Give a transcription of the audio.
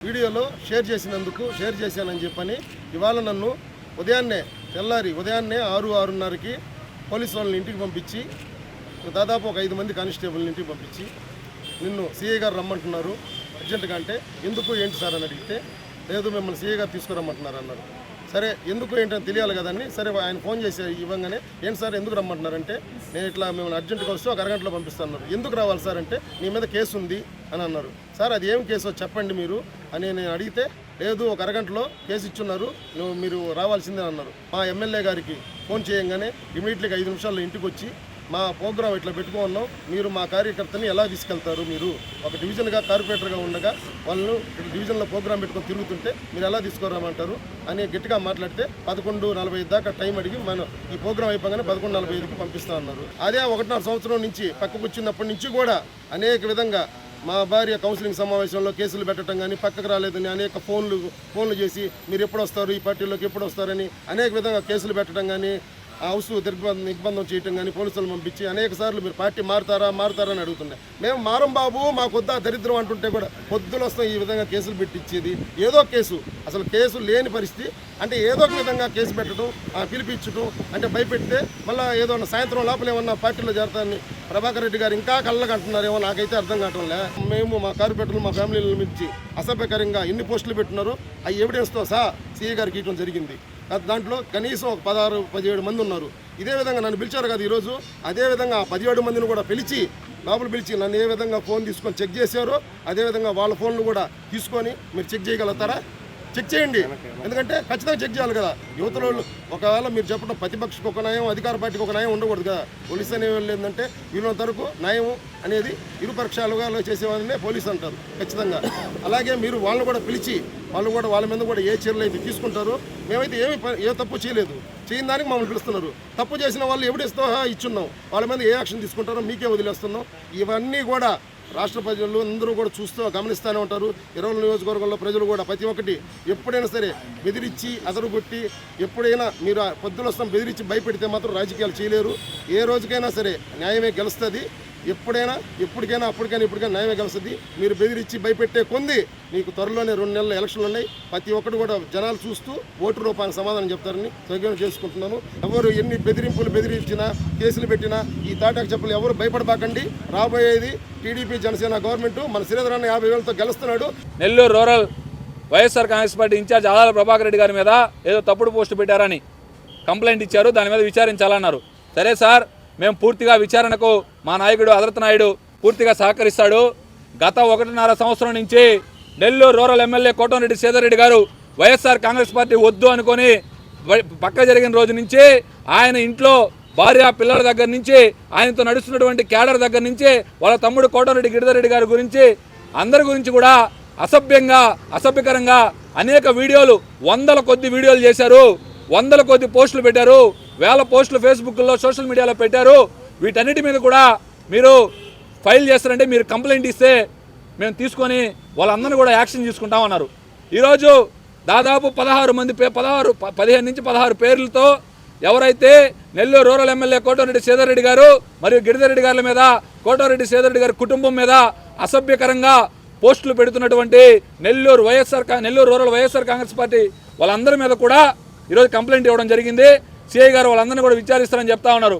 వీడియోలో షేర్ చేసినందుకు షేర్ చేశానని చెప్పని ఇవాళ నన్ను ఉదయాన్నే తెల్లారి ఉదయాన్నే ఆరు ఆరున్నరకి పోలీసు వాళ్ళని ఇంటికి పంపించి దాదాపు ఒక ఐదు మంది కానిస్టేబుల్ని ఇంటికి పంపించి నిన్ను సిఏ గారు రమ్మంటున్నారు. అర్జెంటుగా అంటే ఎందుకు ఏంటి సార్ అని అడిగితే లేదు మిమ్మల్ని సిఐ గారు తీసుకురమ్మంటున్నారు అన్నారు. సరే ఎందుకు ఏంటని తెలియాలి కదండి. సరే ఆయన ఫోన్ చేసి ఇవ్వగానే ఏంటి సార్ ఎందుకు రమ్మంటున్నారంటే నేను ఇట్లా మిమ్మల్ని అర్జెంటుగా వస్తే ఒక అరగంటలో పంపిస్తాను ఎందుకు రావాలి సార్ అంటే నీ మీద కేసు ఉంది అని అన్నారు. సార్ అది ఏం కేసో చెప్పండి మీరు అని నేను అడిగితే లేదు ఒక అరగంటలో కేసు ఇచ్చున్నారు నువ్వు మీరు రావాల్సిందే అన్నారు. మా ఎమ్మెల్యే గారికి ఫోన్ చేయంగానే ఇమీడియట్లీగా ఐదు నిమిషాల్లో ఇంటికి వచ్చి మా ప్రోగ్రాం ఇట్లా పెట్టుకున్నాం మీరు మా కార్యకర్తని ఎలా తీసుకెళ్తారు? మీరు ఒక డివిజన్గా కార్పొరేటర్గా ఉండగా వాళ్ళను డివిజన్లో ప్రోగ్రాం పెట్టుకొని తిరుగుతుంటే మీరు ఎలా తీసుకురామంటారు? అని గట్టిగా మాట్లాడితే పదకొండు నలభై దాకా టైం అడిగి మనం ఈ ప్రోగ్రాం అయిపోగానే పదకొండు నలభై ఐదుకి పంపిస్తా అన్నారు. అదే ఒకటిన్నర సంవత్సరం నుంచి పక్కకు వచ్చినప్పటి నుంచి కూడా అనేక విధంగా మా భార్య కౌన్సిలింగ్ సమావేశంలో కేసులు పెట్టడం కానీ పక్కకు రాలేదని అనేక ఫోన్లు ఫోన్లు చేసి మీరు ఎప్పుడు వస్తారు ఈ పార్టీలోకి ఎప్పుడు వస్తారని అనేక విధంగా కేసులు పెట్టడం కానీ హౌస్ దిగ్బంధం దిగ్బంధం చేయటం కానీ పోలీసులు పంపించి అనేక సార్లు మీరు పార్టీ మారుతారా మారుతారా అని అడుగుతుండే మేము మారం బాబు మా కొద్దా దరిద్రం అంటుంటే కూడా పొద్దులు వస్తాం ఈ విధంగా కేసులు పెట్టించేది ఏదో కేసు. అసలు కేసు లేని పరిస్థితి. అంటే ఏదో ఒక విధంగా కేసు పెట్టడం ఆ పిలిపించడం అంటే భయపెడితే మళ్ళీ ఏదో సాయంత్రం లోపల ఏమన్నా పార్టీలో చేరతాన్ని ప్రభాకర్ రెడ్డి గారు ఇంకా కళ్ళగా అంటున్నారేమో నాకైతే అర్థం కావటంలే. మేము మా కార్పొరేటర్లు మా ఫ్యామిలీల నుంచి అసభ్యకరంగా ఎన్ని పోస్టులు పెట్టున్నారు ఆ ఎవిడెన్స్తో సహా సీఏ గారికి ఇవ్వడం జరిగింది. దాంట్లో కనీసం ఒక పదహారు పదిహేడు మంది ఉన్నారు. ఇదే విధంగా నన్ను పిలిచారు కదా ఈరోజు. అదేవిధంగా ఆ పదిహేడు మందిని కూడా పిలిచి లోపల పిలిచి నన్ను ఏ విధంగా ఫోన్ తీసుకొని చెక్ చేశారో అదే విధంగా వాళ్ళ ఫోన్లు కూడా తీసుకొని మీరు చెక్ చేయగలుగుతారా? చెక్ చేయండి. ఎందుకంటే ఖచ్చితంగా చెక్ చేయాలి కదా. యువతలో ఒకవేళ మీరు చెప్పడం ప్రతిపక్షకు ఒక న్యాయం అధికార పార్టీకి ఒక న్యాయం ఉండకూడదు కదా. పోలీస్ అనే వాళ్ళు ఏంటంటే వీళ్ళంత వరకు న్యాయం అనేది ఇరు పక్షాలుగా చేసేవాళ్ళనే పోలీస్ అంటారు ఖచ్చితంగా. అలాగే మీరు వాళ్ళని కూడా పిలిచి వాళ్ళు కూడా వాళ్ళ మీద కూడా ఏ చర్యలు అయితే తీసుకుంటారో మేమైతే ఏమి ఏ తప్పు చేయలేదు. చేయని దానికి మమ్మల్ని పిలుస్తున్నారు. తప్పు చేసిన వాళ్ళు ఎవిడెన్స్తో ఇచ్చున్నాం. వాళ్ళ మీద ఏ యాక్షన్ తీసుకుంటారో మీకే వదిలేస్తున్నాం. ఇవన్నీ కూడా రాష్ట్ర ప్రజలు అందరూ కూడా చూస్తూ గమనిస్తూనే ఉంటారు. ఇరవై నియోజకవర్గంలో ప్రజలు కూడా ప్రతి ఒక్కటి ఎప్పుడైనా సరే బెదిరించి అదరుగొట్టి ఎప్పుడైనా మీరు ఆ పొద్దున వస్తాం బెదిరించి భయపెడితే మాత్రం రాజకీయాలు చేయలేరు. ఏ రోజుకైనా సరే న్యాయమే గెలుస్తుంది. ఎప్పుడైనా ఎప్పటికైనా అప్పటికైనా ఇప్పటికైనా న్యాయమే గెలుస్తుంది మీరు బెదిరించి భయపెట్టే కొంది నీకు త్వరలోనే రెండు నెలల ఎలక్షన్లు ఉన్నాయి. ప్రతి ఒక్కటి కూడా జనాలు చూస్తూ ఓటు రూపానికి సమాధానం చెప్తారని సౌకర్యం చేసుకుంటున్నాను. ఎవరు ఎన్ని బెదిరింపులు బెదిరించినా కేసులు పెట్టినా ఈ తాటాకు చెప్పులు ఎవరు భయపడబాకండి. రాబోయేది టీడీపీ జనసేన గవర్నమెంట్. మన శ్రీధరాన్ని యాభై వేలతో గెలుస్తున్నాడు. నెల్లూరు రూరల్ వైఎస్ఆర్ కాంగ్రెస్ పార్టీ ఇన్ఛార్జ్ ఆదాల ప్రభాకర్ రెడ్డి గారి మీద ఏదో తప్పుడు పోస్టు పెట్టారని కంప్లైంట్ ఇచ్చారు. దాని మీద విచారించాలన్నారు. సరే సార్ మేము పూర్తిగా విచారణకు మా నాయకుడు అదరత్ నాయుడు పూర్తిగా సహకరిస్తాడు. గత ఒకటిన్నర సంవత్సరం నుంచి నెల్లూరు రూరల్ ఎమ్మెల్యే కోటంరెడ్డి సేదరెడ్డి గారు వైఎస్ఆర్ కాంగ్రెస్ పార్టీ వద్దు అనుకొని పక్క జరిగిన రోజు నుంచి ఆయన ఇంట్లో భార్య పిల్లల దగ్గర నుంచి ఆయనతో నడుస్తున్నటువంటి క్యాడర్ దగ్గర నుంచి వాళ్ళ తమ్ముడు కోటంరెడ్డి గిరిధరెడ్డి గారి గురించి అందరి గురించి కూడా అసభ్యంగా అసభ్యకరంగా అనేక వీడియోలు వందల కొద్ది వీడియోలు చేశారు. వందల కొద్ది పోస్టులు పెట్టారు వేల పోస్టులు ఫేస్బుక్లో సోషల్ మీడియాలో పెట్టారు. వీటన్నిటి మీద కూడా మీరు ఫైల్ చేస్తారంటే మీరు కంప్లైంట్ ఇస్తే మేము తీసుకొని వాళ్ళందరినీ కూడా యాక్షన్ తీసుకుంటామన్నారు ఈరోజు దాదాపు పదహారు మంది పే పదహారు పదిహేను నుంచి పదహారు పేర్లతో ఎవరైతే నెల్లూరు రూరల్ ఎమ్మెల్యే కోటరెడ్డి సేదరెడ్డి గారు మరియు గిరిధరెడ్డి గారి మీద కోటరెడ్డి సేదరెడ్డి గారి కుటుంబం మీద అసభ్యకరంగా పోస్టులు పెడుతున్నటువంటి నెల్లూరు వైఎస్ఆర్ నెల్లూరు రూరల్ వైఎస్ఆర్ కాంగ్రెస్ పార్టీ వాళ్ళందరి మీద కూడా ఈరోజు కంప్లైంట్ ఇవ్వడం జరిగింది. సిఐ గారు వాళ్ళందరినీ కూడా విచారిస్తారని చెప్తా ఉన్నారు.